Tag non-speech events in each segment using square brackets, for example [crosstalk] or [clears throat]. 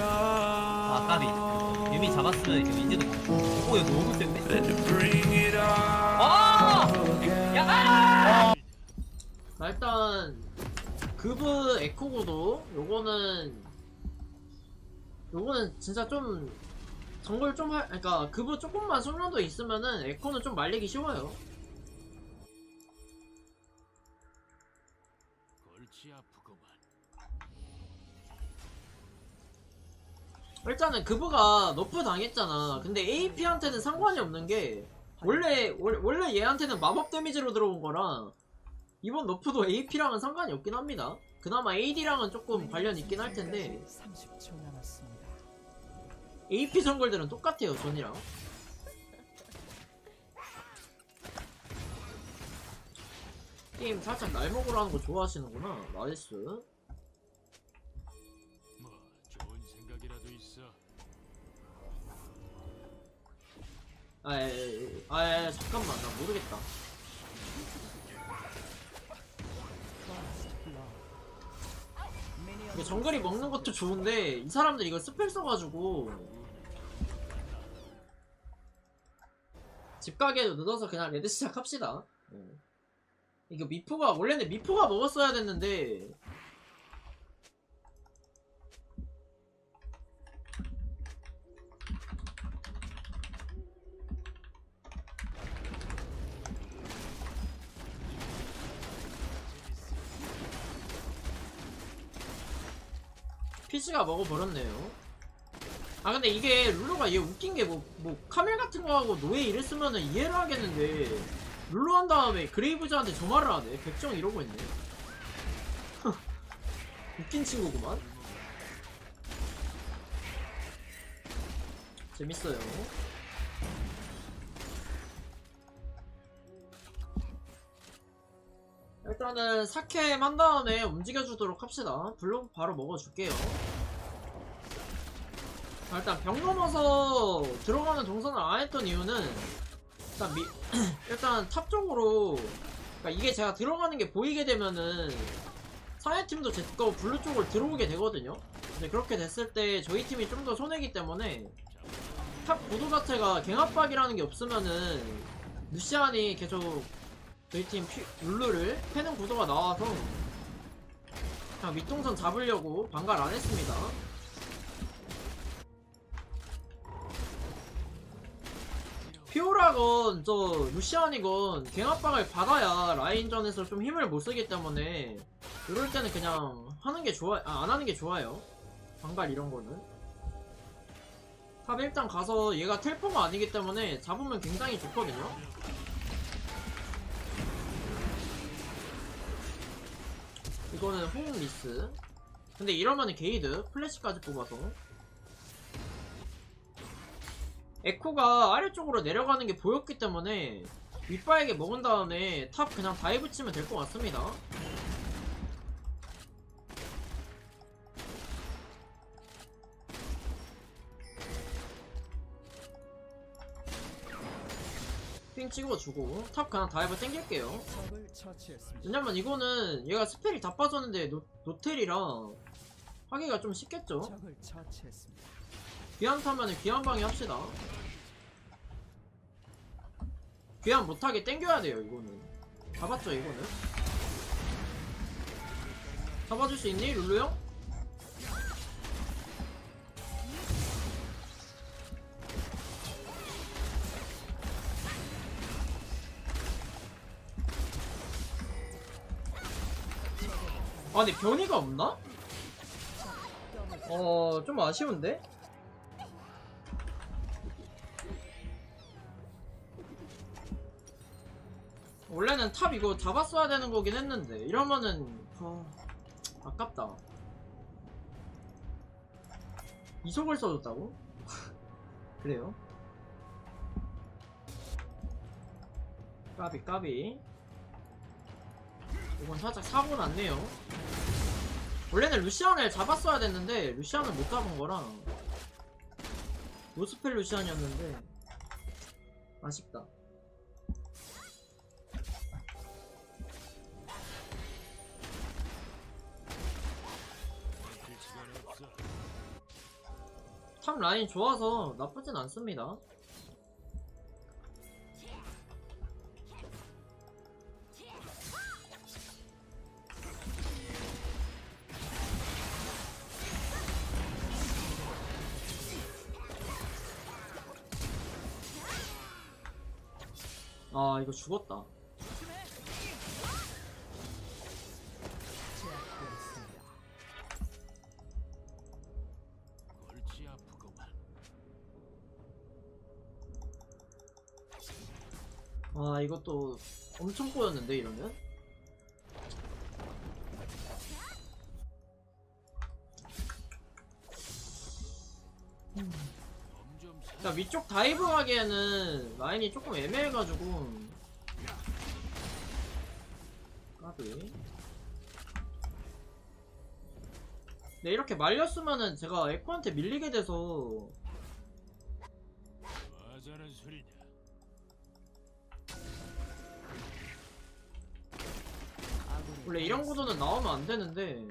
아 까비 유미 잡았으면 이제 이제도 오 이거 너무 센데? on 아! 야! 자, 일단 그브 에코고도 요거는 요거는 진짜 좀 정글 좀 할, 그러니까 그브 조금만 숙련도 있으면은 에코는 좀 말리기 쉬워요. 일단은 그브가 너프 당했잖아. 근데 AP한테는 상관이 없는 게 원래 월- 원래 얘한테는 마법 데미지로 들어온 거라 이번 너프도 AP랑은 상관이 없긴 합니다. 그나마 AD랑은 조금 관련 있긴 할 텐데 30초 남았습니다. AP 정글들은 똑같아요 전이랑. 게임 살짝 날먹으로 하는 거 좋아하시는구나. 나이스. 아에 아에 잠깐만 나 모르겠다. 이게 정글이 먹는 것도 좋은데 이 사람들 이거 스펠 써가지고 집 가기에도 늦어서 그냥 레드 시작합시다. 예. 이거 미포가 원래는 미포가 먹었어야 됐는데 PC가 먹어버렸네요. 아 근데 이게 룰루가 얘 웃긴 게 뭐 뭐 카멜 같은 거 하고 노예 이랬으면은 이해를 하겠는데 룰루 한 다음에 그레이브즈한테 저 말을 하네. 백정 이러고 있네. [laughs] 웃긴 친구구만. 재밌어요. 일단은 사캠 한 다음에 움직여주도록 합시다. 블록 바로 먹어줄게요. 자, 일단 병 넘어서 들어가는 동선을 안 했던 이유는 일단 미, [clears throat] 일단 탑 쪽으로 그러니까 이게 제가 들어가는 게 보이게 되면은 사회팀도 제 거 블루 쪽으로 들어오게 되거든요. 근데 그렇게 됐을 때 저희 팀이 좀 더 손해기 때문에 탑 구도 자체가 갱압박이라는 게 없으면은 루시안이 계속 저희 팀 피, 룰루를 패는 구도가 나와서 그냥 밑동선 잡으려고 반갈 안 했습니다. 피오라건 저 루시안이건 갱압박을 받아야 라인전에서 좀 힘을 못 쓰기 때문에 이럴 때는 그냥 하는 게 좋아 아, 안 하는 게 좋아요. 반갈 이런 거는. 탑 일단 가서 얘가 텔포가 아니기 때문에 잡으면 굉장히 좋거든요. 이거는 호응 미스. 근데 이러면은 게이드 플래시까지 뽑아서 에코가 아래쪽으로 내려가는 게 보였기 때문에 윗바에게 먹은 다음에 탑 그냥 다이브 치면 될 것 같습니다. 핑 찍어주고 탑 그냥 다이브 땡길게요. 왜냐면 이거는 얘가 스펠이 다 빠졌는데 노, 노텔이랑 하기가 좀 쉽겠죠? 귀한 타면은 귀한 방에 합시다. 귀한 못하게 땡겨야 돼요, 이거는. 잡았죠, 이거는. 잡아줄 수 있니, 룰루 형? 아, 근데 변이가 없나? 어, 좀 아쉬운데? 원래는 탑 이거 잡았어야 되는 거긴 했는데 이러면은 아, 아깝다 이속을 써줬다고? [laughs] 그래요 까비 까비 이건 살짝 사고 났네요. 원래는 루시안을 잡았어야 됐는데 루시안을 못 잡은 거라 노스펠 루시안이었는데 아쉽다. 탑 라인 좋아서 나쁘진 않습니다. 아 이거 죽었다. 아 이것도 엄청 꼬였는데 이러면? 위쪽 다이브 하기에는 라인이 조금 애매해가지고. 까비. 네 이렇게 말렸으면은 제가 에코한테 밀리게 돼서. 맞아는 소리냐. 아군이 원래 이런 구도는 나오면 안 되는데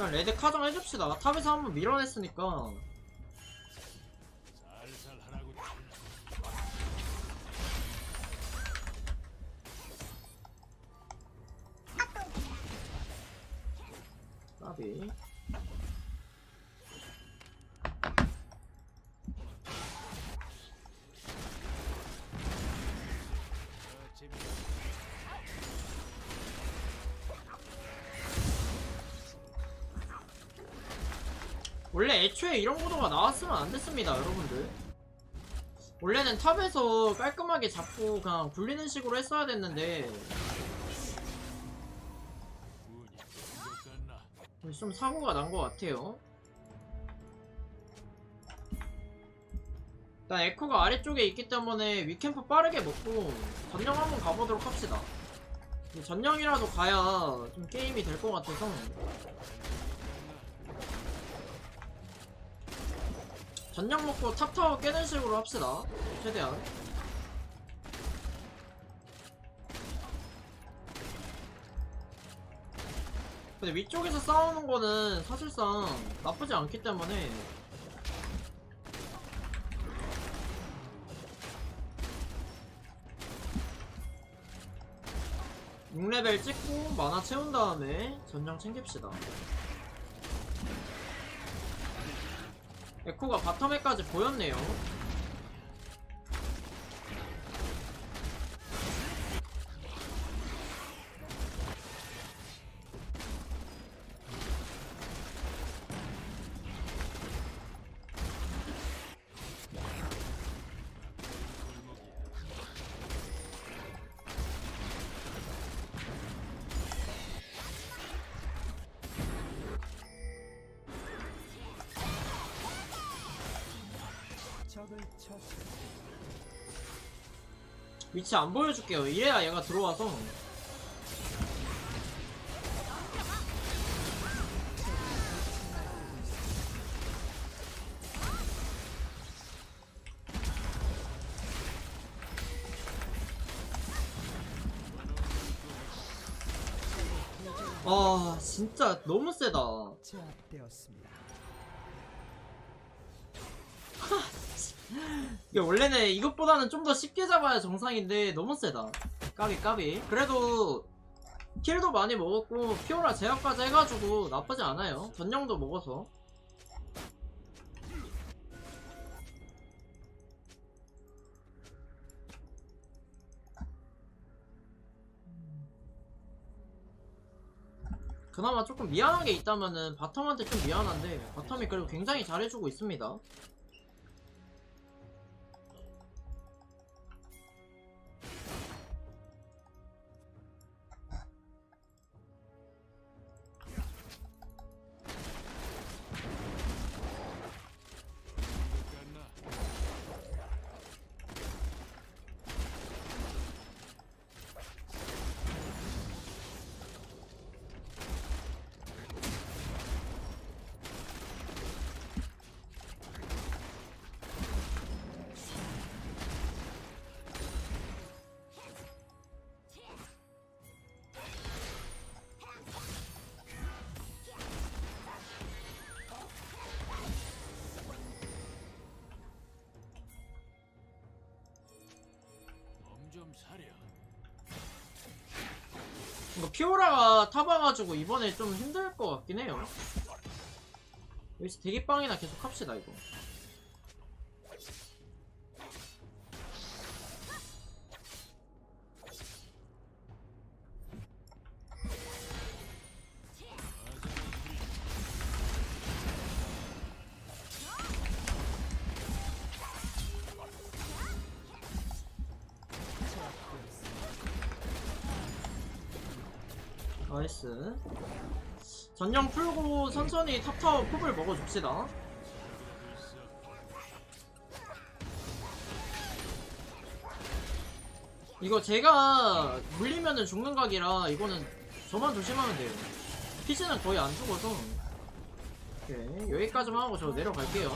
일단 레드 카정 해줍시다. 탑에서 한번 밀어냈으니까 원래 애초에 이런 구도가 나왔으면 안 됐습니다, 여러분들. 원래는 탑에서 깔끔하게 잡고 그냥 굴리는 식으로 했어야 됐는데. 좀 사고가 난 것 같아요. 일단 에코가 아래쪽에 있기 때문에 위캠프 빠르게 먹고 전령 한번 가보도록 합시다. 전령이라도 가야 좀 게임이 될 것 같아서 전령 먹고 탑타워 깨는 식으로 합시다. 최대한. 근데 위쪽에서 싸우는 거는 사실상 나쁘지 않기 때문에 6레벨 찍고 만화 채운 다음에 전장 챙깁시다. 에코가 바텀에까지 보였네요. 위치 안 보여줄게요. 이래야 얘가 들어와서 아 진짜 너무 세다. 제압되었습니다. 이게 원래는 이것보다는 좀 더 쉽게 잡아야 정상인데 너무 세다. 까비 까비. 그래도 킬도 많이 먹었고 피오라 제압까지 해가지고 나쁘지 않아요. 전령도 먹어서. 그나마 조금 미안한 게 있다면은 바텀한테 좀 미안한데 바텀이 그래도 굉장히 잘해주고 있습니다. 이거 피오라가 타봐가지고 이번에 좀 힘들 것 같긴 해요. 여기서 대기빵이나 계속 합시다 이거. 전령 풀고 천천히 탑타워 폼을 먹어줍시다. 이거 제가 물리면은 죽는 각이라 이거는 저만 조심하면 돼요. 피지는 거의 안 죽어서. 오케이. 여기까지만 하고 저 내려갈게요.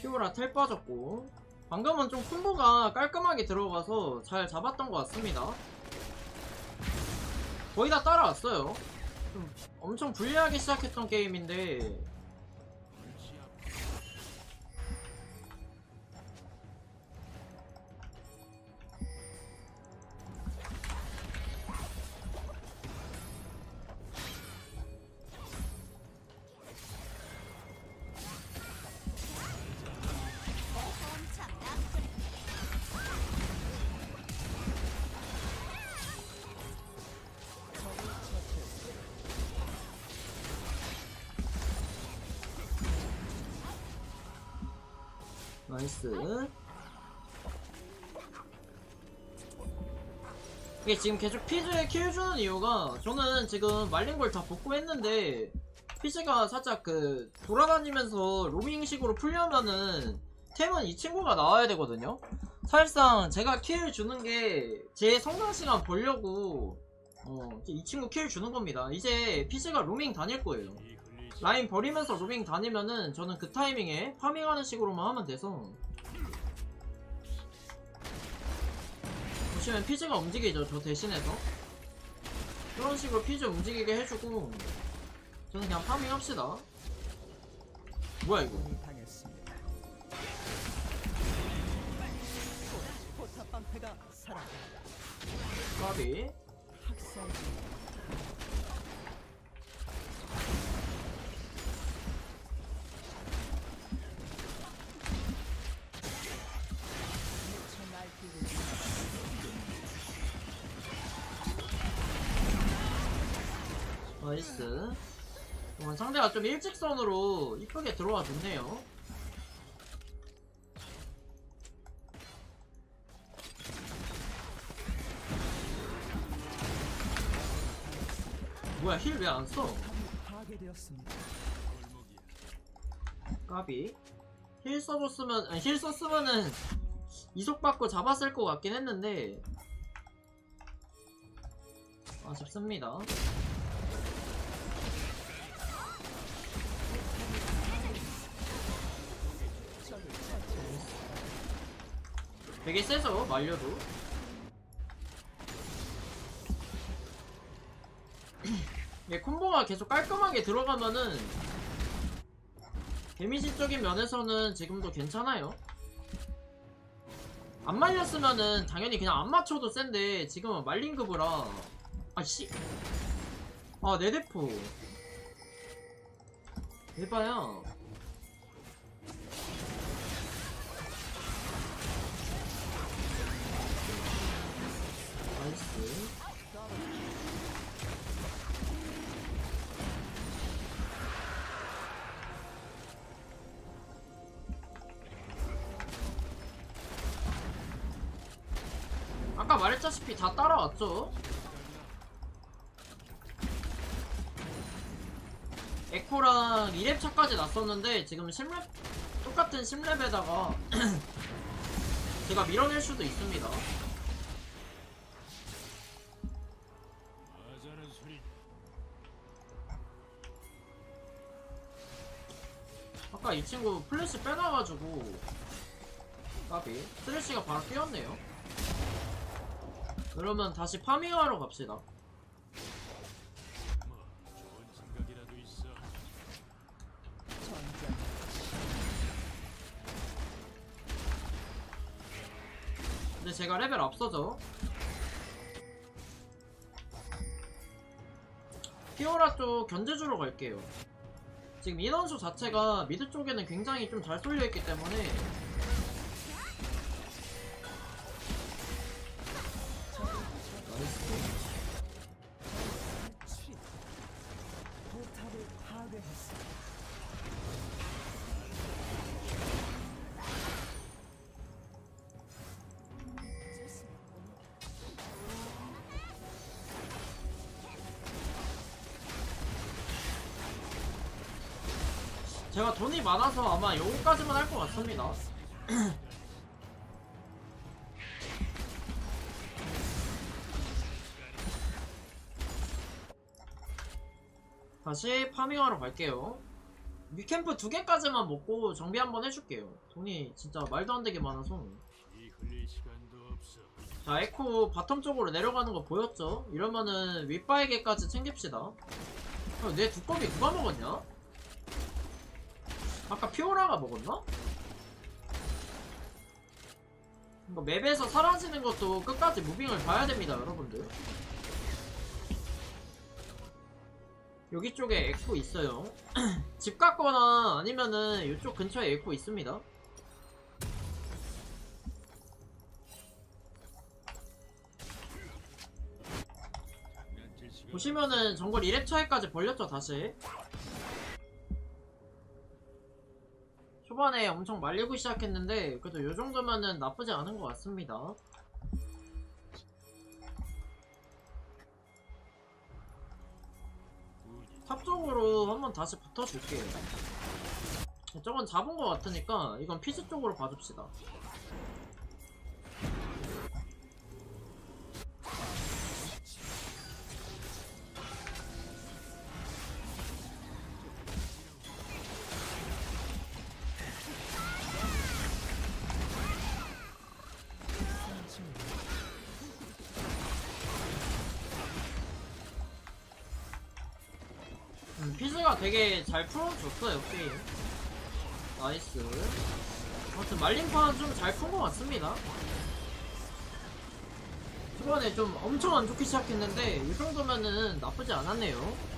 피오라 텔 빠졌고 방금은 좀 콤보가 깔끔하게 들어가서 잘 잡았던 것 같습니다. 거의 다 따라왔어요. 좀 엄청 불리하게 시작했던 게임인데 나이스. 이게 지금 계속 피즈에 킬 주는 이유가 저는 지금 말린 걸 다 복구했는데 피즈가 살짝 그 돌아다니면서 로밍식으로 풀려면은 템은 이 친구가 나와야 되거든요. 사실상 제가 킬 주는 게 제 성장 시간 벌려고 어, 이 친구 킬 주는 겁니다. 이제 피즈가 로밍 다닐 거예요. 라인 버리면서 로밍 다니면은 저는 그 타이밍에 파밍하는 식으로만 하면 돼서. 보시면 피즈가 움직이죠 저 대신해서. 그런 식으로 피즈 움직이게 해주고 저는 그냥 파밍합시다. 뭐야 이거. 까비 나이스. 어, 상대가 좀 일직선으로 이쁘게 들어와 줬네요. 뭐야 힐 왜 안 써? 까비. 힐 써줬으면 아니 힐 썼으면은 이속 받고 잡았을 것 같긴 했는데. 아쉽습니다 되게 세죠 말려도. 이게 콤보가 계속 깔끔하게 들어가면은 데미지적인 면에서는 지금도 괜찮아요. 안 말렸으면은 당연히 그냥 안 맞춰도 센데 지금은 말린 급이라 아씨. 아 네데포. 대봐 나이스. 아까 말했다시피 다 따라왔죠? 에코랑 2렙 차까지 났었는데 지금 10렙 똑같은 10렙에다가 [clears throat] 제가 밀어낼 수도 있습니다. 아까 이 친구 플래시 빼놔가지고 까비. 쓰레쉬가 바로 뛰었네요. 그러면 다시 파밍하러 갑시다. 근데 제가 레벨 앞서죠? 피오라 쪽 견제주로 갈게요 지금 인원수 자체가 미드 쪽에는 굉장히 좀 잘 쏠려있기 때문에 제가 돈이 많아서 아마 요거까지만 할 것 같습니다. [clears throat] 다시 파밍하러 갈게요. 위캠프 두 개까지만 먹고 정비 한번 해줄게요. 돈이 진짜 말도 안 되게 많아서. 자 에코 바텀 쪽으로 내려가는 거 보였죠? 이러면은 윗바에게까지 챙깁시다. 어, 내 두꺼비 누가 먹었냐? 아까 피오라가 먹었나? 이거 맵에서 사라지는 것도 끝까지 무빙을 봐야 됩니다 여러분들. 여기 쪽에 에코 있어요. [clears throat] 집 갔거나 아니면은 이쪽 근처에 에코 있습니다. 보시면은 정글 1렙 차이까지 벌렸죠 다시 초반에 엄청 말리고 시작했는데 그래도 요 정도면은 나쁘지 않은 것 같습니다. 탑 쪽으로 한번 다시 붙어줄게요. 저건 잡은 것 같으니까 이건 피지 쪽으로 봐줍시다 음, 피즈가 되게 잘 풀어줬어요 게임 나이스. 아무튼 말림판 좀 잘 푼 것 같습니다. 초반에 좀 엄청 안 좋게 시작했는데 이 정도면은 나쁘지 않았네요